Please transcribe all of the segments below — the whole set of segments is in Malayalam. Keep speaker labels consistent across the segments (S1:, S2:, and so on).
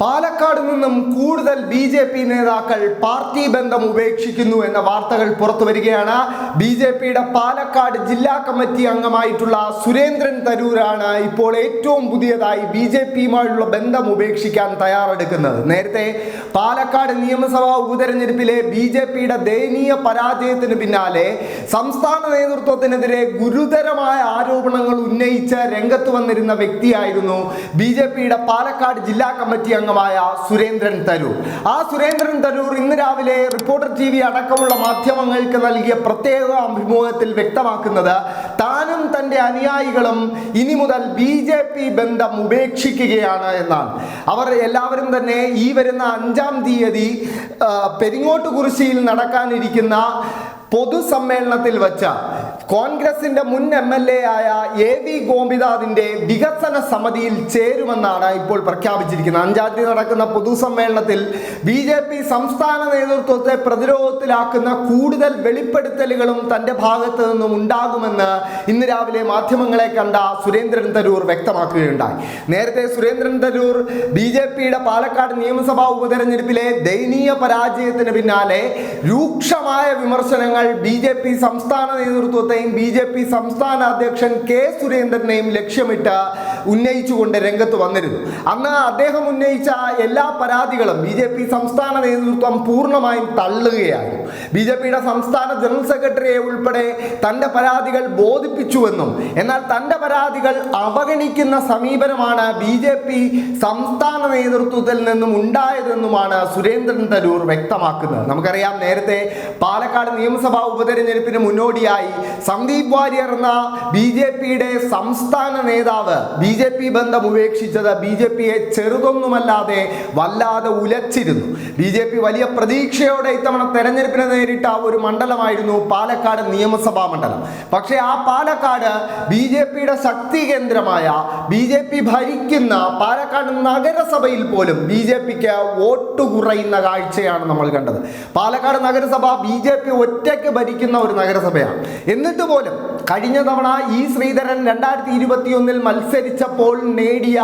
S1: പാലക്കാട് നിന്നും കൂടുതൽ ബി ജെ പി നേതാക്കൾ പാർട്ടി ബന്ധം ഉപേക്ഷിക്കുന്നു എന്ന വാർത്തകൾ പുറത്തു വരികയാണ്. ബി ജെ പിയുടെ പാലക്കാട് ജില്ലാ കമ്മിറ്റി അംഗമായിട്ടുള്ള സുരേന്ദ്രൻ തരൂരാണ് ഇപ്പോൾ ഏറ്റവും പുതിയതായി ബി ജെ പിയുമായുള്ള ബന്ധം ഉപേക്ഷിക്കാൻ തയ്യാറെടുക്കുന്നത്. നേരത്തെ പാലക്കാട് നിയമസഭാ ഉപതെരഞ്ഞെടുപ്പിലെ ബി ജെ പിയുടെ ദയനീയ പരാജയത്തിന് പിന്നാലെ സംസ്ഥാന നേതൃത്വത്തിനെതിരെ ഗുരുതരമായ ആരോപണങ്ങൾ ഉന്നയിച്ച് രംഗത്ത് വന്നിരുന്ന വ്യക്തിയായിരുന്നു ബി ജെ പിയുടെ പാലക്കാട് ജില്ലാ കമ്മിറ്റി അംഗമായ സുരേന്ദ്രൻ തരൂർ. ആ സുരേന്ദ്രൻ തരൂർ ഇന്ന് രാവിലെ റിപ്പോർട്ടർ ടി വി അടക്കമുള്ള മാധ്യമങ്ങൾക്ക് നൽകിയ പ്രത്യേക അഭിമുഖത്തിൽ വ്യക്തമാക്കുന്നത് താനും തന്റെ അനുയായികളും ഇനി മുതൽ ബി ജെ പി ബന്ധം ഉപേക്ഷിക്കുകയാണ് എന്നാണ്. അവർ എല്ലാവരും തന്നെ ഈ വരുന്ന അഞ്ചാം തീയതി പെരിങ്ങോട്ട് കുറിശിയിൽ നടക്കാനിരിക്കുന്ന പൊതുസമ്മേളനത്തിൽ വച്ച കോൺഗ്രസിന്റെ മുൻ എം എൽ എ ആയ എ വി ഗോപിനാഥിന്റെ വികസന സമിതിയിൽ ചേരുമെന്നാണ് ഇപ്പോൾ പ്രഖ്യാപിച്ചിരിക്കുന്നത്. അഞ്ചാം തീയതി നടക്കുന്ന പൊതുസമ്മേളനത്തിൽ ബി ജെ പി സംസ്ഥാന നേതൃത്വത്തെ പ്രതിരോധത്തിലാക്കുന്ന കൂടുതൽ വെളിപ്പെടുത്തലുകളും തന്റെ ഭാഗത്ത് നിന്നും ഉണ്ടാകുമെന്ന് ഇന്ന് രാവിലെ മാധ്യമങ്ങളെ കണ്ട സുരേന്ദ്രൻ തരൂർ വ്യക്തമാക്കുകയുണ്ടായി. നേരത്തെ സുരേന്ദ്രൻ തരൂർ ബി ജെ പിയുടെ പാലക്കാട് നിയമസഭാ ഉപതെരഞ്ഞെടുപ്പിലെ ദയനീയ പരാജയത്തിന് പിന്നാലെ രൂക്ഷമായ വിമർശനങ്ങൾ ബി ജെ പി സംസ്ഥാന നേതൃത്വത്തെയും ബി ജെ പി സംസ്ഥാന അധ്യക്ഷൻ കെ സുരേന്ദ്രനെയും ലക്ഷ്യമിട്ട് ഉന്നയിച്ചുകൊണ്ട് രംഗത്ത് വന്നിരുന്നു. അന്ന് അദ്ദേഹം ഉന്നയിച്ച എല്ലാ പരാതികളും ബി ജെ പി സംസ്ഥാന നേതൃത്വം പൂർണമായും തള്ളുകയായിരുന്നു. ബി ജെ പിയുടെ സംസ്ഥാന ജനറൽ സെക്രട്ടറിയെ ഉൾപ്പെടെ തന്റെ പരാതികൾ ബോധിപ്പിച്ചുവെന്നും എന്നാൽ തന്റെ പരാതികൾ അവഗണിക്കുന്ന സമീപനമാണ് ബി ജെ പി സംസ്ഥാന നേതൃത്വത്തിൽ നിന്നും ഉണ്ടായതെന്നുമാണ് സുരേന്ദ്രൻ തരൂർ വ്യക്തമാക്കുന്നത്. നമുക്കറിയാം നേരത്തെ പാലക്കാട് നിയമസഭാ ഉപതെരഞ്ഞെടുപ്പിന് മുന്നോടിയായി സന്ദീപ് വാര്യർ എന്ന ബി ജെ പിയുടെ സംസ്ഥാന നേതാവ് ബി ജെ പി ബന്ധം ഉപേക്ഷിച്ചത് ബി ജെ പിയെ ചെറുതൊന്നുമല്ലാതെ വല്ലാതെ ഉലച്ചിരുന്നു. ബി ജെ പി വലിയ പ്രതീക്ഷയോടെ ഇത്തവണ തെരഞ്ഞെടുപ്പിനെ നേരിട്ട ഒരു മണ്ഡലമായിരുന്നു പാലക്കാട് നിയമസഭാ മണ്ഡലം. പക്ഷേ ആ പാലക്കാട് ബി ജെ പിയുടെ ശക്തി കേന്ദ്രമായ ബി ജെ പി ഭരിക്കുന്ന പാലക്കാട് നഗരസഭയിൽ പോലും ബി ജെ പിക്ക് വോട്ട് കുറയുന്ന കാഴ്ചയാണ് നമ്മൾ കണ്ടത്. പാലക്കാട് നഗരസഭ ബി ജെ പി ഒറ്റയ്ക്ക് ഭരിക്കുന്ന ഒരു നഗരസഭയാണ്. എന്നിട്ട് പോലും കഴിഞ്ഞ തവണ ഇ ശ്രീധരൻ രണ്ടായിരത്തി ഇരുപത്തിയൊന്നിൽ മത്സരിച്ചപ്പോൾ നേടിയ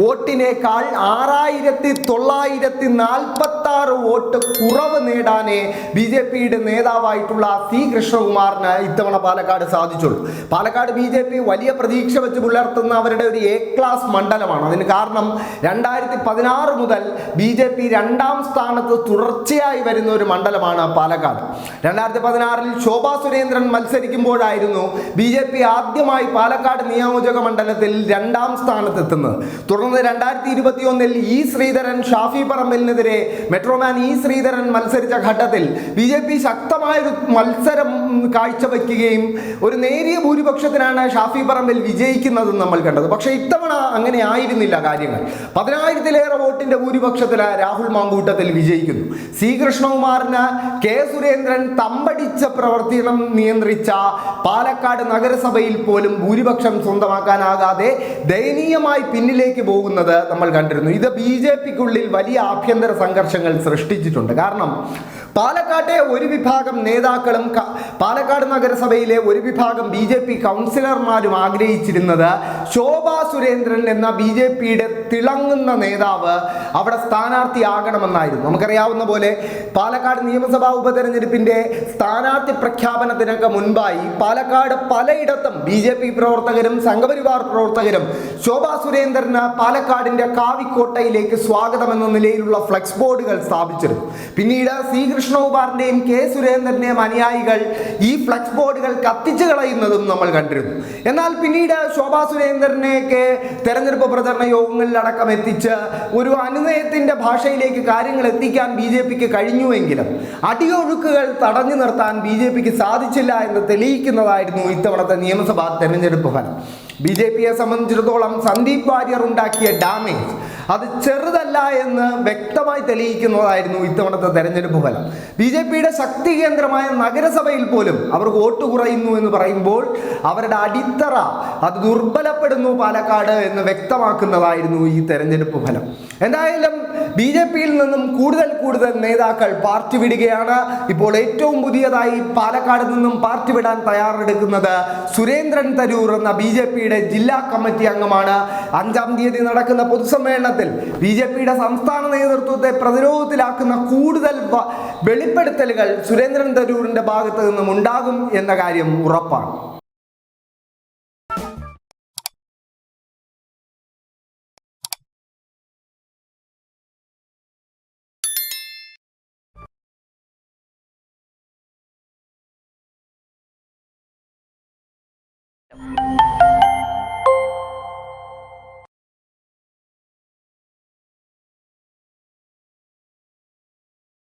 S1: വോട്ടിനേക്കാൾ ആറായിരത്തി തൊള്ളായിരത്തി നാൽപ്പത്തി ആറ് വോട്ട് കുറവ് നേടാനേ ബി ജെ പിയുടെ നേതാവായിട്ടുള്ള സി കൃഷ്ണകുമാറിന് ഇത്തവണ പാലക്കാട് സാധിച്ചുള്ളൂ. പാലക്കാട് ബി ജെ പി വലിയ പ്രതീക്ഷ വെച്ച് പുലർത്തുന്ന അവരുടെ ഒരു എ ക്ലാസ് മണ്ഡലമാണ്. അതിന് കാരണം രണ്ടായിരത്തി പതിനാറ് മുതൽ ബി ജെ പി രണ്ടാം സ്ഥാനത്ത് തുടർച്ചയായി വരുന്ന ഒരു മണ്ഡലമാണ് പാലക്കാട്. രണ്ടായിരത്തി പതിനാറിൽ ശോഭാ സുരേന്ദ്രൻ മത്സരിക്കുമ്പോഴായിരുന്നു ബി ജെ പി ആദ്യമായി പാലക്കാട് നിയോജക മണ്ഡലത്തിൽ രണ്ടാം സ്ഥാനത്തെത്തുന്നത്. തുടർന്ന് രണ്ടായിരത്തി ഇരുപത്തി ഒന്നിൽ ഇ ശ്രീധരൻ ഷാഫി പറമ്പലിനെതിരെ മെട്രോമാൻ ഇ ശ്രീധരൻ മത്സരിച്ച ഘട്ടത്തിൽ ബി ജെ പി ശക്തമായൊരു മത്സരം കാഴ്ചവെക്കുകയും ഒരു നേരിയ ഭൂരിപക്ഷത്തിനാണ് ഷാഫി പറമ്പിൽ വിജയിക്കുന്നത് നമ്മൾ കണ്ടത്. പക്ഷേ ഇത്തവണ അങ്ങനെ ആയിരുന്നില്ല കാര്യങ്ങൾ. പതിനായിരത്തിലേറെ വോട്ടിന്റെ ഭൂരിപക്ഷത്തിൽ രാഹുൽ മാങ്കൂട്ടത്തിൽ വിജയിക്കുന്നു. സി കൃഷ്ണകുമാറിന് കെ സുരേന്ദ്രൻ തമ്പടിച്ച പ്രവർത്തനം നിയന്ത്രിച്ച പാലക്കാട് നഗരസഭയിൽ പോലും ഭൂരിപക്ഷം സ്വന്തമാക്കാനാകാതെ ദയനീയമായി പിന്നിലേക്ക് പോകുന്നത് നമ്മൾ കണ്ടിരുന്നു. ഇത് ബി ജെ പിക്കുള്ളിൽ വലിയ ആഭ്യന്തര സംഘർഷങ്ങൾ സൃഷ്ടിച്ചിട്ടുണ്ട്. കാരണം പാലക്കാട്ടെ ഒരു വിഭാഗം നേതാക്കളും പാലക്കാട് നഗരസഭയിലെ ഒരു വിഭാഗം ബി ജെ പി കൗൺസിലർമാരും ആഗ്രഹിച്ചിരുന്നത് ശോഭാ സുരേന്ദ്രൻ എന്ന ബി ജെ പിയുടെ തിളങ്ങുന്ന നേതാവ് അവിടെ സ്ഥാനാർത്ഥിയാകണമെന്നായിരുന്നു. നമുക്കറിയാവുന്ന പോലെ പാലക്കാട് നിയമസഭാ ഉപതെരഞ്ഞെടുപ്പിന്റെ സ്ഥാനാർത്ഥി പ്രഖ്യാപനത്തിനൊക്കെ മുൻപായി പാലക്കാട് പലയിടത്തും ബി ജെ പി പ്രവർത്തകരും സംഘപരിവാർ പ്രവർത്തകരും ശോഭാ സുരേന്ദ്രന് പാലക്കാടിന്റെ കാവിക്കോട്ടയിലേക്ക് സ്വാഗതം എന്ന നിലയിലുള്ള ഫ്ലെക്സ് ബോർഡുകൾ സ്ഥാപിച്ചിരുന്നു. പിന്നീട് സി കൃഷ്ണകുമാറിന്റെയും കെ സുരേന്ദ്രന്റെയും അനുയായികൾ ഈ ഫ്ലെക്സ് ബോർഡുകൾ കത്തിച്ചു കളയുന്നതും നമ്മൾ കണ്ടിരുന്നു. എന്നാൽ പിന്നീട് ശോഭാ സുരേന്ദ്രനെയൊക്കെ തെരഞ്ഞെടുപ്പ് പ്രചരണ യോഗങ്ങളിലടക്കം എത്തിച്ച് ഒരു അനുനയത്തിന്റെ ഭാഷയിലേക്ക് കാര്യങ്ങൾ എത്തിക്കാൻ ബി ജെ പിക്ക് കഴിഞ്ഞുവെങ്കിലും അടിയൊഴുക്കുകൾ തടഞ്ഞു നിർത്താൻ ബി ജെ പിക്ക് സാധിച്ചില്ല എന്ന് തെളിയിക്കുന്നതായിരുന്നു ഇത്തവണത്തെ നിയമസഭാ തെരഞ്ഞെടുപ്പ് ഫലം. ബി ജെ പിയെ സംബന്ധിച്ചിടത്തോളം സന്ദീപ് വാര്യർ ഉണ്ടാക്കിയ ഡാമേജ് അത് ചെറുതല്ല എന്ന് വ്യക്തമായി തെളിയിക്കുന്നതായിരുന്നു ഇത്തവണത്തെ തെരഞ്ഞെടുപ്പ് ഫലം. ബി ജെ പിയുടെ ശക്തി കേന്ദ്രമായ നഗരസഭയിൽ പോലും അവർക്ക് വോട്ട് കുറയുന്നു എന്ന് പറയുമ്പോൾ അവരുടെ അടിത്തറ അത് ദുർബലപ്പെടുന്നു പാലക്കാട് എന്ന് വ്യക്തമാക്കുന്നതായിരുന്നു ഈ തെരഞ്ഞെടുപ്പ് ഫലം. എന്തായാലും ബി ജെ പിയിൽ നിന്നും കൂടുതൽ കൂടുതൽ നേതാക്കൾ പാർട്ടി വിടുകയാണ്. ഇപ്പോൾ ഏറ്റവും പുതിയതായി പാലക്കാട് നിന്നും പാർട്ടി വിടാൻ തയ്യാറെടുക്കുന്നത് സുരേന്ദ്രൻ തരൂർ എന്ന ബി ജെ പിയുടെ ജില്ലാ കമ്മിറ്റി അംഗമാണ്. അഞ്ചാം തീയതി നടക്കുന്ന പൊതുസമ്മേളനത്തിൽ ഘട്ടത്തിൽ ബി ജെ പിയുടെ സംസ്ഥാന നേതൃത്വത്തെ പ്രതിരോധത്തിലാക്കുന്ന കൂടുതൽ വെളിപ്പെടുത്തലുകൾ സുരേന്ദ്രൻ തരൂരിന്റെ ഭാഗത്തു നിന്നും ഉണ്ടാകും എന്ന കാര്യം ഉറപ്പാണ്.